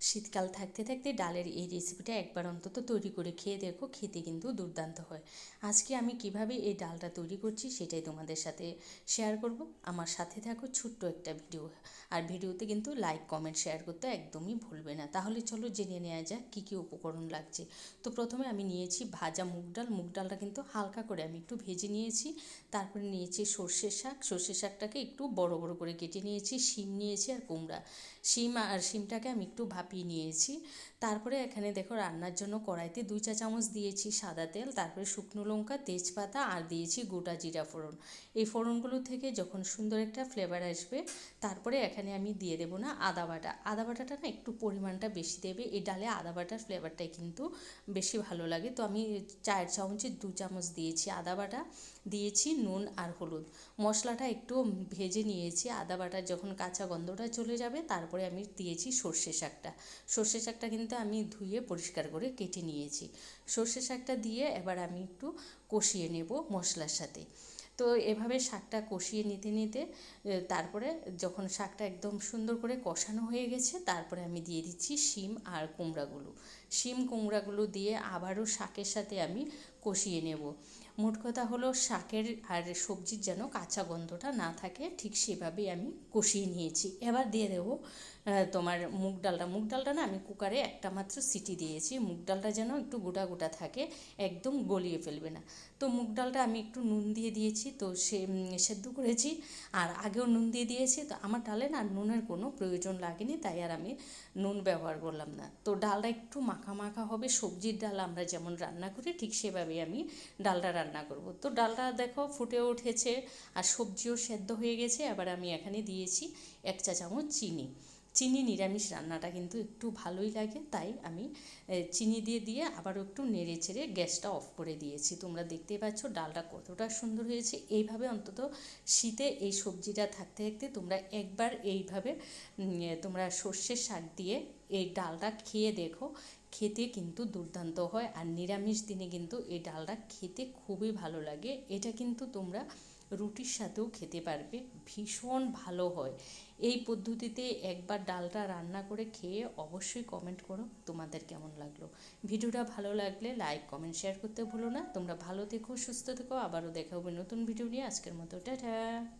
শীতকাল থাকতে থাকতে ডালের এই রেসিপিটা একবার অন্তত তৈরি করে খেয়ে দেখো, খেতে কিন্তু দুর্দান্ত হয়। আজকে আমি কীভাবে এই ডালটা তৈরি করছি সেটাই তোমাদের সাথে শেয়ার করব। আমার সাথে থাকো ছোট্ট একটা ভিডিও আর ভিডিওতে কিন্তু লাইক কমেন্ট শেয়ার করতে একদমই ভুলবে না। তাহলে চলো জেনে নেওয়া যাক কী কী উপকরণ লাগছে। তো প্রথমে আমি নিয়েছি ভাজা মুগ ডাল। মুগ ডালটা কিন্তু হালকা করে আমি একটু ভেজে নিয়েছি। তারপরে নিয়েছি সর্ষের শাক। সর্ষের শাকটাকে একটু বড় বড় করে কেটে নিয়েছি। শিম নিয়েছি আর কুমড়া। শিম আর শিমটাকে আমি একটু ভাপিয়ে নিয়েছি। তারপরে এখানে দেখো রান্নার জন্য কড়াইতে দুই চা চামচ দিয়েছি সাদা তেল, তারপরে শুকনো লঙ্কা, তেজপাতা আর দিয়েছি গোটা জিরা ফোড়ন। এই ফোড়নগুলো থেকে যখন সুন্দর একটা ফ্লেভার আসবে, তারপরে এখানে আমি দিয়ে দেবো না আদা বাটা। আদা বাটাটা না একটু পরিমাণটা বেশি দেবে, এই ডালে আদা বাটার ফ্লেভারটাই কিন্তু বেশি ভালো লাগে। তো আমি চায়ের চামচের দু চামচ দিয়েছি আদা বাটা, দিয়েছি নুন আর হলুদ। মশলাটা একটু ভেজে নিয়েছি, আদা বাটার যখন কাঁচা গন্ধটা চলে যাবে, তারপরে আমি দিয়েছি সর্ষে শাকটা। সর্ষে শাকটা কিন্তু আমি ধুয়ে পরিষ্কার করে কেটে নিয়েছি। সর্ষে শাকটা দিয়ে এবার আমি একটু কষিয়ে নেব মশলার সাথে। তো এভাবে শাকটা কষিয়ে নিতে নিতে তারপরে যখন শাকটা একদম সুন্দর করে কষানো হয়ে গেছে, তারপরে আমি দিয়ে দিচ্ছি শিম আর কুমড়াগুলো। শিম, কুমড়াগুলো দিয়ে আবারও শাকের সাথে আমি কষিয়ে নেব। মোট কথা হলো শাকের আর সবজির যেন কাঁচা গন্ধটা না থাকে, ঠিক সেভাবেই আমি কষিয়ে নিয়েছি। এবার দিয়ে দেবো তোমার মুগ ডালটা। মুগ ডালটা না আমি কুকারে একটা মাত্র সিটি দিয়েছি। মুগ ডালটা যেন একটু গোটা গোটা থাকে, একদম গলিয়ে ফেলবে না। তো মুগ ডালটা আমি একটু নুন দিয়ে দিয়েছি, তো সে সেদ্ধ করেছি। আর আগেও নুন দিয়ে দিয়েছি, তো আমার ডালে না নুনের কোনো প্রয়োজন লাগেনি, তাই আর আমি নুন ব্যবহার করলাম না। তো ডালটা একটু মাখা মাখা হবে, সবজির ডাল আমরা যেমন রান্না করি, ঠিক সেভাবেই আমি ডালটা রান্না করব। তো ডালটা দেখো ফুটে উঠেছে আর সবজিও সেদ্ধ হয়ে গেছে। আবার আমি এখানে দিয়েছি এক চা চামচ চিনি। চিনি নিরামিষ রান্নাটা কিন্তু একটু ভালোই লাগে, তাই আমি চিনি দিয়ে দিয়ে আবারও একটু নেড়ে চেড়ে গ্যাসটা অফ করে দিয়েছি। তোমরা দেখতেই পাচ্ছ ডালটা কতটা সুন্দর হয়েছে। এইভাবে অন্তত শীতে এই সবজিটা থাকতে থাকতে তোমরা একবার এইভাবে তোমরা সর্ষের শাক দিয়ে এই ডালটা খেয়ে দেখো। খেতে কিন্তু দুর্দান্ত হয়। আর নিরামিষ দিনে কিন্তু এই ডালটা খেতে খুবই ভালো লাগে। এটা কিন্তু তোমরা রুটির সাথেও খেতে পারবে। ভীষণ ভালো হয়। এই পদ্ধতিতে একবার ডালটা রান্না করে খেয়ে অবশ্যই কমেন্ট করো, তোমাদের কেমন লাগল? ভিডিওটা ভালো লাগলে লাইক কমেন্ট শেয়ার করতে ভুলো না। তোমরা ভালো থেকো, সুস্থ থেকো। আবারও দেখা হবে নতুন ভিডিও নিয়ে। আজকের মতো, টাটা!